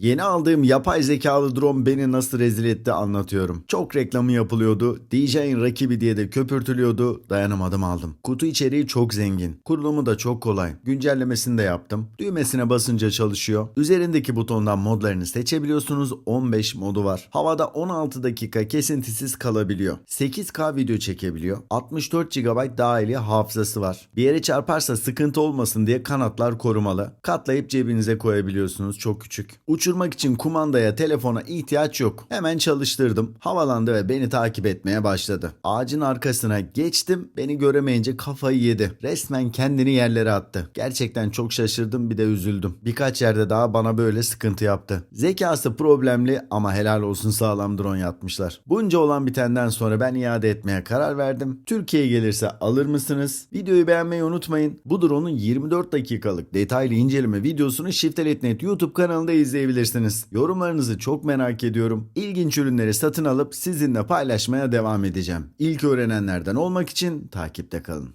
Yeni aldığım yapay zekalı drone beni nasıl rezil etti anlatıyorum. Çok reklamı yapılıyordu. DJ'in rakibi diye de köpürtülüyordu. Dayanamadım aldım. Kutu içeriği çok zengin. Kurulumu da çok kolay. Güncellemesini de yaptım. Düğmesine basınca çalışıyor. Üzerindeki butondan modlarını seçebiliyorsunuz. 15 modu var. Havada 16 dakika kesintisiz kalabiliyor. 8K video çekebiliyor. 64 GB dahili hafızası var. Bir yere çarparsa sıkıntı olmasın diye kanatlar korumalı. Katlayıp cebinize koyabiliyorsunuz. Çok küçük. Uçurmak için kumandaya, telefona ihtiyaç yok. Hemen çalıştırdım. Havalandı ve beni takip etmeye başladı. Ağacın arkasına geçtim. Beni göremeyince kafayı yedi. Resmen kendini yerlere attı. Gerçekten çok şaşırdım bir de üzüldüm. Birkaç yerde daha bana böyle sıkıntı yaptı. Zekası problemli ama helal olsun sağlam drone yapmışlar. Bunca olan bitenden sonra ben iade etmeye karar verdim. Türkiye'ye gelirse alır mısınız? Videoyu beğenmeyi unutmayın. Bu drone'un 24 dakikalık detaylı inceleme videosunu Shiftelet.net YouTube kanalında izleyebilirsiniz. Yorumlarınızı çok merak ediyorum. İlginç ürünleri satın alıp sizinle paylaşmaya devam edeceğim. İlk öğrenenlerden olmak için takipte kalın.